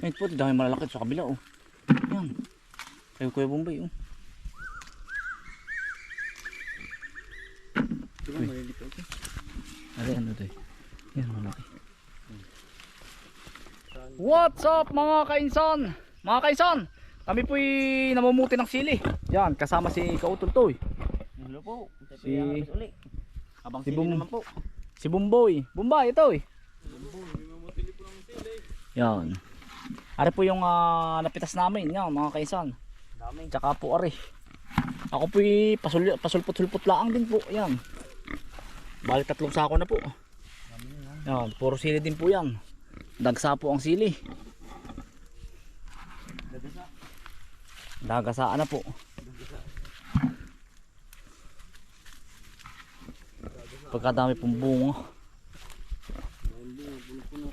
Ay po, dahil malalaki sa kabila oh. Yan. Kayo Kuya Bombay oh. Diba Uy. malilito ito? Ari ano to eh. Yan malaki. What's up mga kainsan? Mga kainsan, kami po'y namumuti ng sili. Yan, kasama si Kautol to eh. Hello po. Si-. Abang si si Bum- naman po. Si Bumboy. Bumbay ito eh. Yan. Ari po yung ah, napitas namin. Yan mga kaisan. Dami. Tsaka po ari. Ako po'y pasul pasulpot-sulpot laang din po. Yan. Balik tatlong sako na po. Yan. Puro sili din po yan. Dagsa po ang sili. Dadasa. Dagasaan na po. Pagkadami pong bunga. Hindi, puno-puno.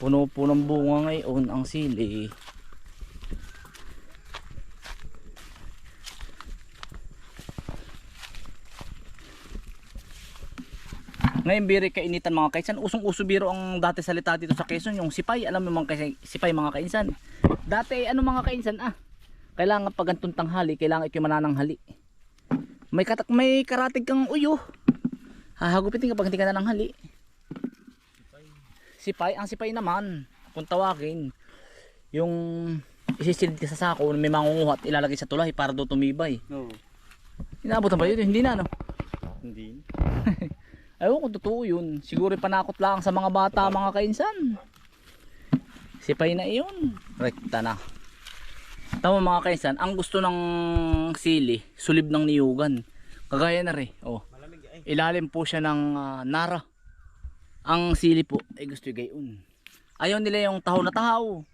Puno po ng bunga ngayon ang sili. Ngayon biri kainitan mga kaisan. Usong-uso biro ang dati salita dito sa Quezon. Yung sipay. Alam mo mga kaisan, sipay mga kaisan. Dati ano mga kaisan ah. Kailangan pag antong tanghali, kailangan ikaw manananghali. May katak may karatig kang uyo. Hahagupitin kapag hindi ka nananghali. Sipay, ang sipay naman, kung tawagin, yung isisilid ka sa sako, may mangunguha at ilalagay sa tulay para daw tumibay. No. Inaabot na ba yun? Hindi na, no? Hindi. Ayaw kung totoo yun. Siguro panakot lang sa mga bata, mga kainsan. Sipay na iyon. Rekta na. Tama mga kainsan, ang gusto ng sili, sulib ng niyugan. Kagaya na rin. Oh. Ay. Ilalim po siya ng ah, nara. Ang sili po ay gusto gayon. Ayaw nila yung tahaw na tahaw.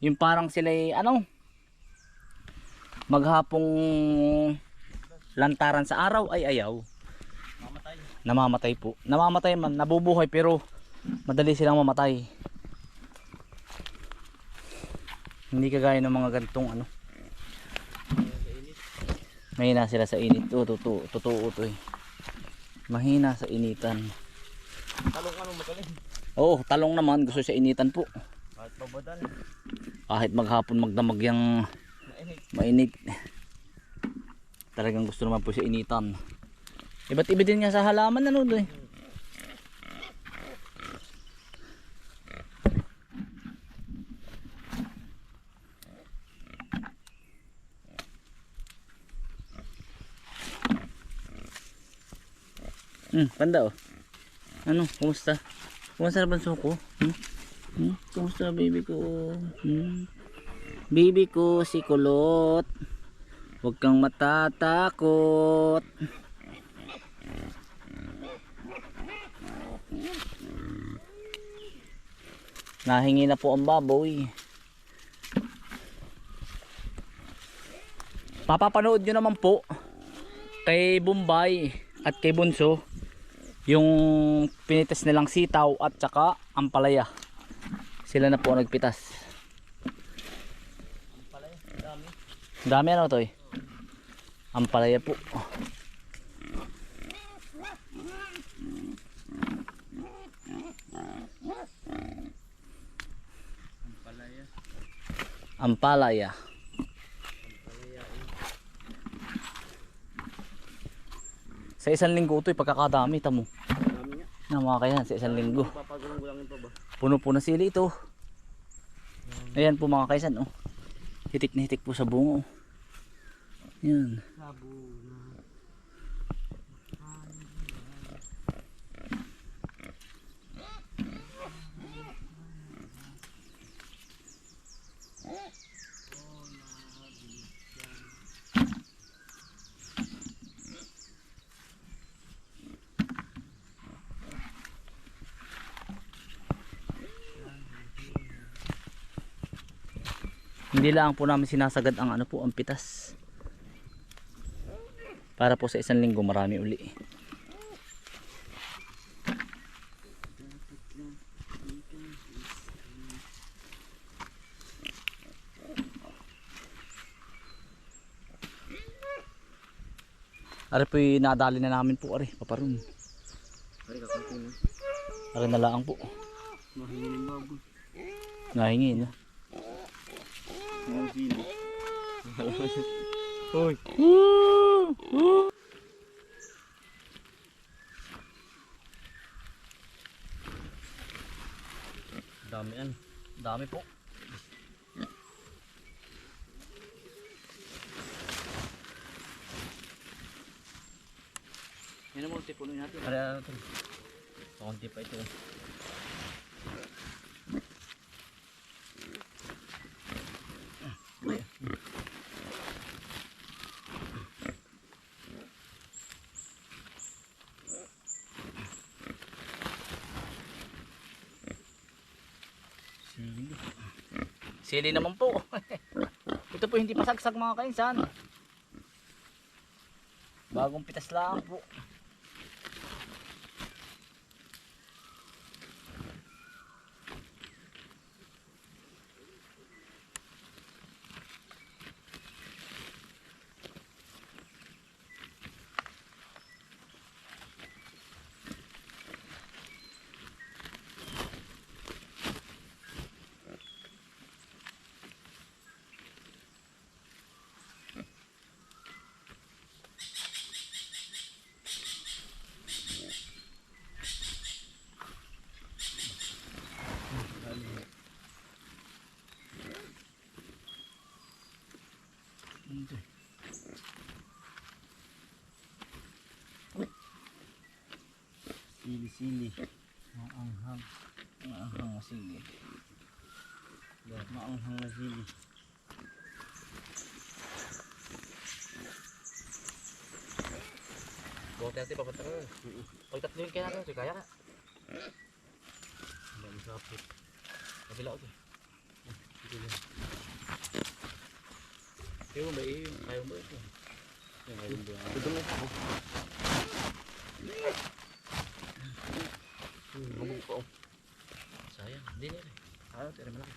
Yung parang sila ay ano maghapong lantaran sa araw ay ayaw. Mamatay. Namamatay po. Namamatay man, nabubuhay pero madali silang mamatay. Hindi kagaya ng mga gantong ano. Mahina sila sa init. Oo, totoo, totoo to eh. Mahina sa initan. Talong anong magaling. Oo, talong naman gusto sa initan po. Kahit babadal. Kahit maghapon magdamag yung Mainit. mainit. Talagang gusto naman po sa initan. Iba't iba din nga sa halaman ano doy. Hmm, panda oh. Ano, kumusta? Kumusta na banso ko? Hmm? Hmm? Kumusta baby ko? Hmm? Baby ko si Kulot. Huwag kang matatakot. Nahingi na po ang baboy. Papapanood nyo naman po kay Bombay at kay Bunso yung pinitas nilang sitaw at saka ampalaya. Sila na po nagpitas. Palay. Dami. Dami ano to eh. Ampalaya po. Ang palaya. Ampalaya. Palaya ay. Sa isang linggo ito, pagkakadami tamo. Dami nga. Na mga kaya sa isang linggo. Puno po na sili ito. Ayan po mga kaisan oh. Hitik na hitik po sa bungo. Yan. Sabo Hindi lang po namin sinasagad ang ano po, ang pitas. Para po sa isang linggo marami uli. Ari po nadali na namin po ari, paparun. Ay, kakunti na. Ari na lang po. Mahingin ng baboy. Nahingi na. Ang sili. Hoy. Dami yan. Dami po. Yan ang multi puno natin. Ano ano ito? Kaunti pa ito. Sili. Sili naman po. Ito po hindi pasagsag mga kainsan. Bagong pitas lang po. Ito. Sili sili. Maanghang. Maanghang na sili. Maanghang na sili. Buhat natin papunta ka. Pag tatlo yung kaya natin, kaya ka. Dami sapit. Kabila ko. Kaya mo ba iyo? Kaya mo ba ito? Ito mo ako. Bumog pa oh. Hindi nila. Ayaw, tira malaki.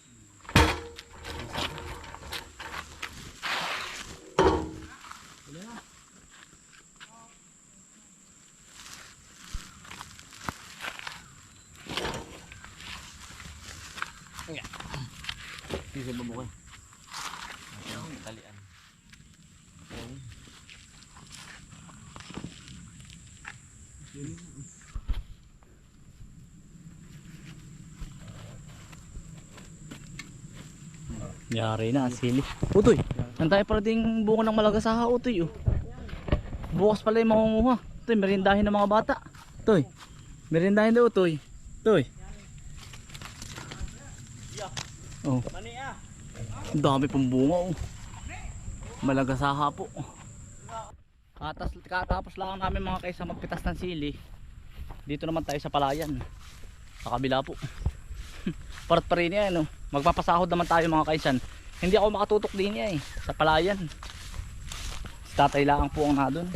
Ano? Hey! Bisa bubukay. Talian. Yari na, sili. Utoy, nantayo pala ding bunga ng malagasaha, utoy. Oh. Bukas pala yung makunguha. Utoy, merindahin ng mga bata. Utoy, merindahin daw, utoy. Utoy. Oh. Dami pong bunga oh. Malagasaha po. Katas, katapos lang namin mga kaysa magpitas ng sili. Dito naman tayo sa palayan. Sa kabila po. Parat pa rin yan. Oh. Magpapasahod naman tayo mga kaysan. Hindi ako makatutok din niya eh. Sa palayan. Si tatay lang po ang nadon.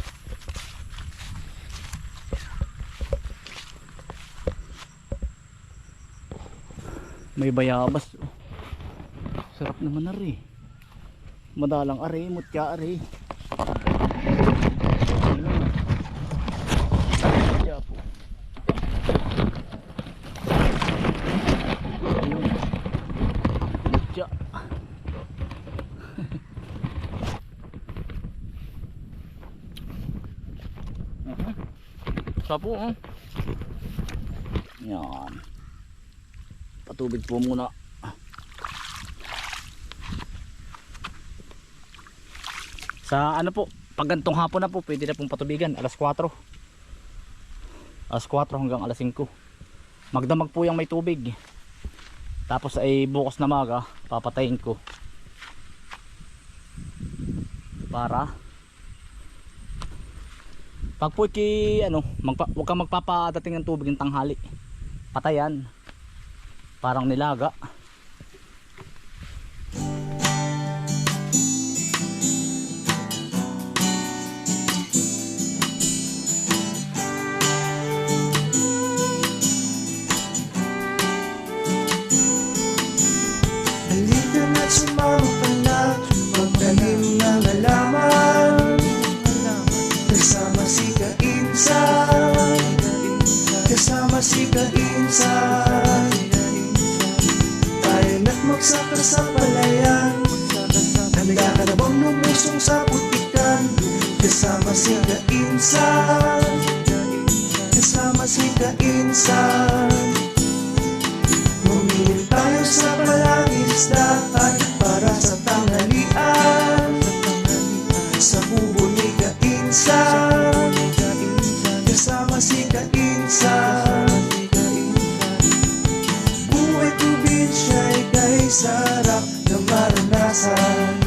May bayabas. Oh. Sarap naman na rin. Madalang are, mutya are. Kaya po. Ayun. Mutya. Aha. Sarap po, oh. Yan. Patubig po muna. Sa ano po, pag gantong hapon na po, pwede na pong patubigan. Alas 4. Alas 4 hanggang alas 5. Magdamag po yung may tubig. Tapos ay bukas na maga, papatayin ko. Para pag po ki ano, magpa, huwag kang magpapadating ng tubig ng tanghali. Patayan. Parang nilaga. Kasama si Kainsan Tayo na't magsaka sa palayan Handa ka na bang lumusong sa putikan Kasama si Kainsan. Kasama si Kainsan. Bumili tayo sa palangisdaan para sarap na maranasan.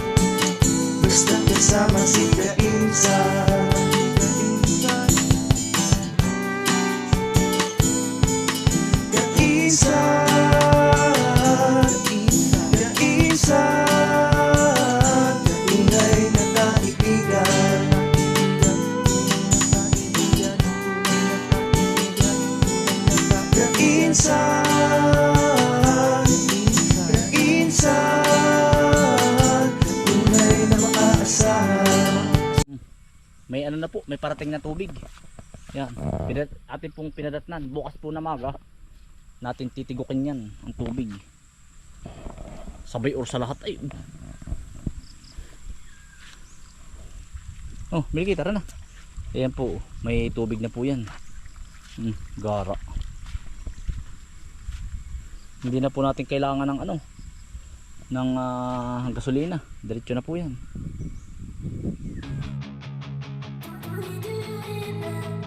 Basta kasama si Kainsan May ano na po, may parating na tubig. Yan. Pinat, atin pong pinadatnan. Bukas po na maga. Natin titigukin yan, ang tubig. Sabay or sa lahat ay. Oh, Milky, tara na. Ayan po, may tubig na po yan. Hmm, gara. Hindi na po natin kailangan ng ano, ng ah, gasolina. Diretso na po yan. do it now.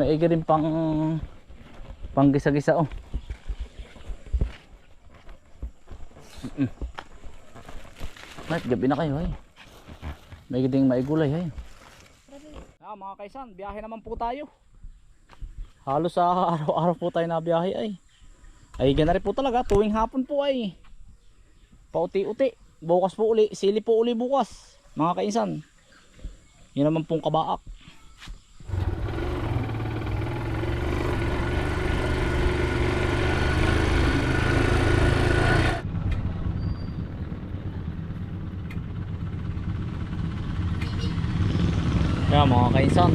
Maiga rin pang pang gisa-gisa oh. Mm. Gabi na kayo ay. May ding maigulay ay. Ah, mga kaisan, biyahe naman po tayo. Halos sa araw-araw po tayo na biyahe ay. Ay gana rin po talaga, tuwing hapon po ay. Pauti-uti. Bukas po uli, sili po uli bukas. Mga kaisan. Yun naman pong kabaak. Kaya mga kainsan,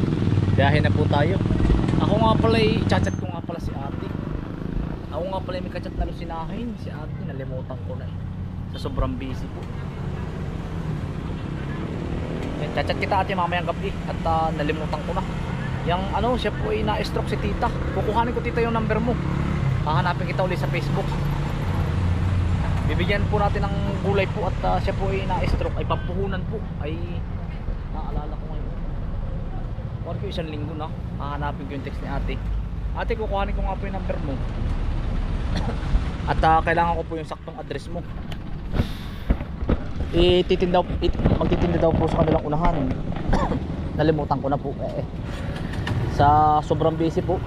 biyahe na po tayo. Ako nga pala, chat ko nga pala si ate. Ako nga pala may kachat na lusinahin si ate, nalimutan ko na eh. Sa sobrang busy po. Eh, Chat-chat kita ate mamayang gabi at ah, nalimutan ko na. Yang ano, siya po ay na-stroke si tita. Kukuhanin ko tita yung number mo. Hahanapin kita ulit sa Facebook. Bibigyan po natin ng gulay po at ah, siya po ay na-stroke. Ay pampuhunan po. Ay naalala ko Huwag ko isang linggo na. Hahanapin ko yung text ni ate. Ate, kukuhanin ko nga po yung number mo. At ah, kailangan ko po yung saktong address mo. Ititinda, it, magtitinda daw po sa kanilang unahan. Nalimutan ko na po. Eh, eh. Sa sobrang busy po.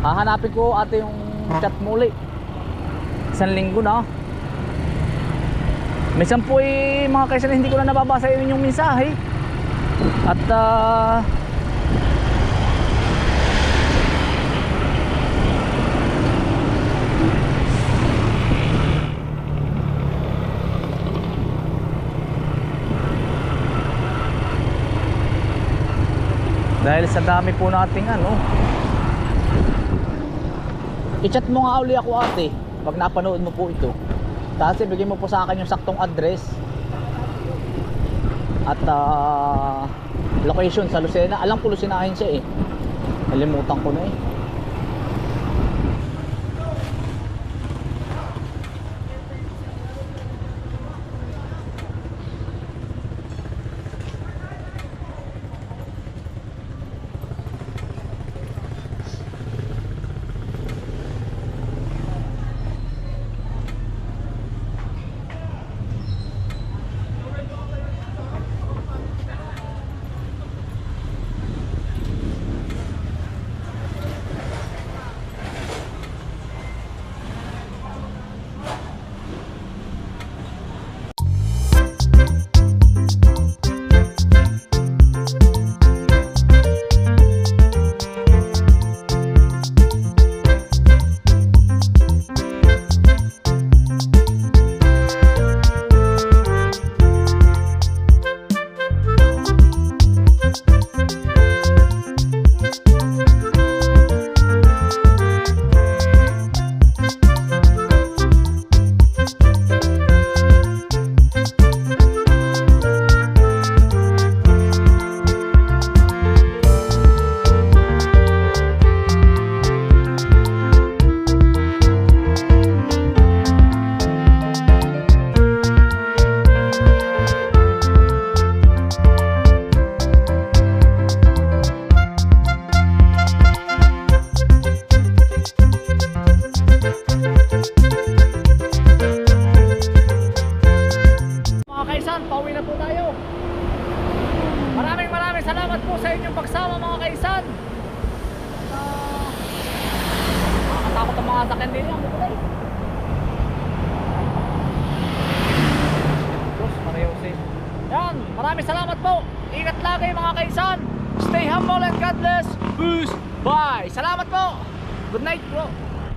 Hahanapin ko ate yung chat muli. Isang linggo na. Minsan po eh, mga kaisan hindi ko na nababasa yun yung mensahe at uh, dahil sa dami po nating ano i-chat mo nga uli ako ate. Pag napanood mo po ito. Kasi bigyan mo po sa akin yung saktong address at uh, location sa Lucena. Alam ko Lucena siya eh. Nalimutan ko na eh.